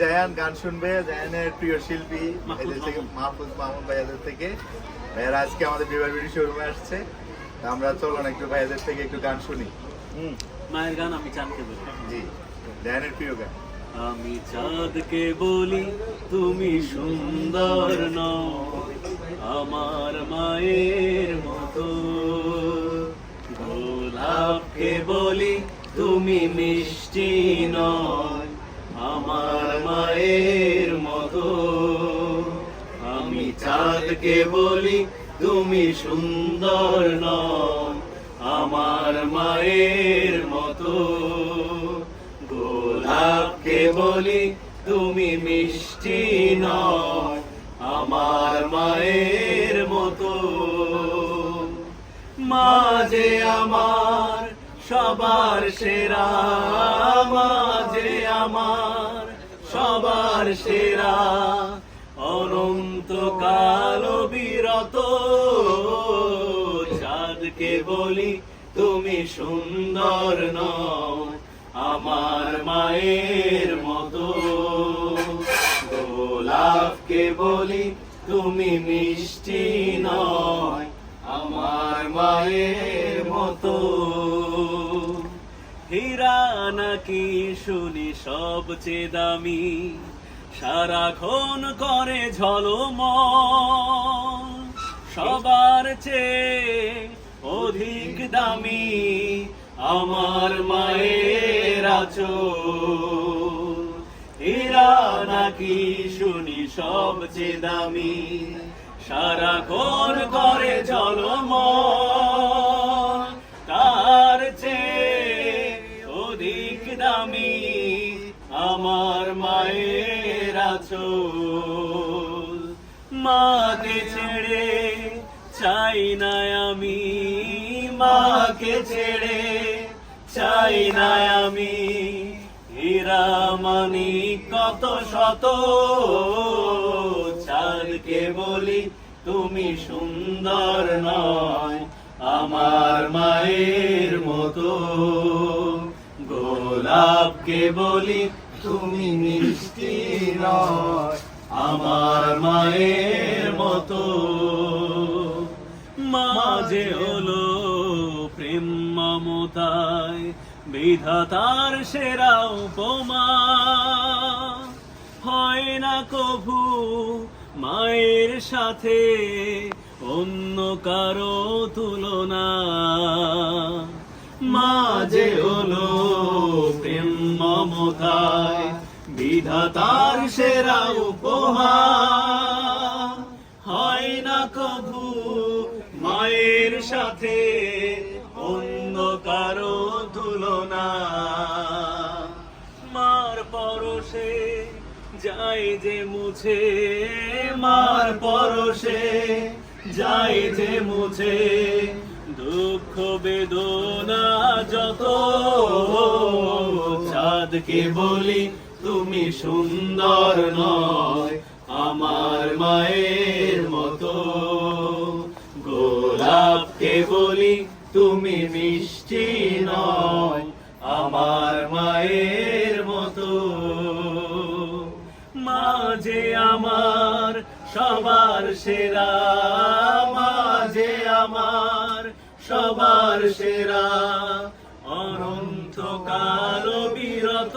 জায়ান গান শুনবে জায়ানের প্রিয় শিল্পী এদের থেকে মাহফুজ মাহমুদ ভাইয়াদের থেকে। ভাইয়ারা আজকে আমাদের বিবার বিডি শোরুমে আসছে। আমরা চলুন একটু ভাইয়াদের থেকে একটু গান শুনি। হুম মায়ের গান আমি চাঁদকে বলি। জি জায়ানের প্রিয় গান। আমি চাঁদকে বলি তুমি সুন্দর নও আমার মায়ের মতো। গোলাপকে বলি তুমি মিষ্টি নয় আমার মায়ের মতো। আমি চাঁদকে বলি, তুমি সুন্দর নও। আমার মায়ের মতো। গোলাপকে বলি, তুমি মিষ্টি নয় আমার মায়ের মতো। মাঝে আমার সবার সেরা, মাঝে আমার সবার সেরা। অনন্ত কাল বিরত, চাঁদকে বলি তুমি সুন্দর নও আমার মায়ের মতো। গোলাপকে বলি তুমি মিষ্টি নয়, আমার মায়ের মতো। হীরা নাকি শুনি সবচেয়ে দামি? সারাক্ষণ করে ঝলম সবার চেয়ে অধিক দামি আমার মায়ের আচর হীরা নাকি শুনি সবচেয়ে দামি? সারাক্ষণ করে জলম মাকে ছেড়ে চাই না আমি, মাকে ছেড়ে চাই না আমি। হীরা মানি কত শত, চাঁদকে বলি তুমি সুন্দর নয়, আমার মায়ের মতো। গোলাপকে বলি তুমি মিষ্টি নয় আমার মায়ের মতো। মাঝে হলো প্রেম মমতায়, বিধাতার সেরা উপমা। হয় না কভু মায়ের সাথে অন্য কারও তুলনা। মাঝে হলো প্রেম মমতায় বিধাতার সেরা উপহার। হয় না কভু মায়ের সাথে, অন্য কারও তুলনা। মার পরশে যাই যে মুছে, মার পরশে যাই যে মুছে। দুঃখ বেদনা যত চাঁদকে বলি তুমি সুন্দর নয়, আমার মায়ের মতো। গোলাপকে বলি তুমি মিষ্টি নয়, আমার মায়ের মতো। মাঝে আমার সবার সেরা, মাঝে আমার সবার সেরা। অনন্ত কাল বিরত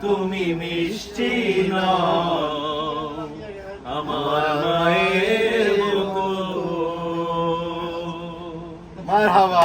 তুমি মিষ্টি আমার মায়ের মার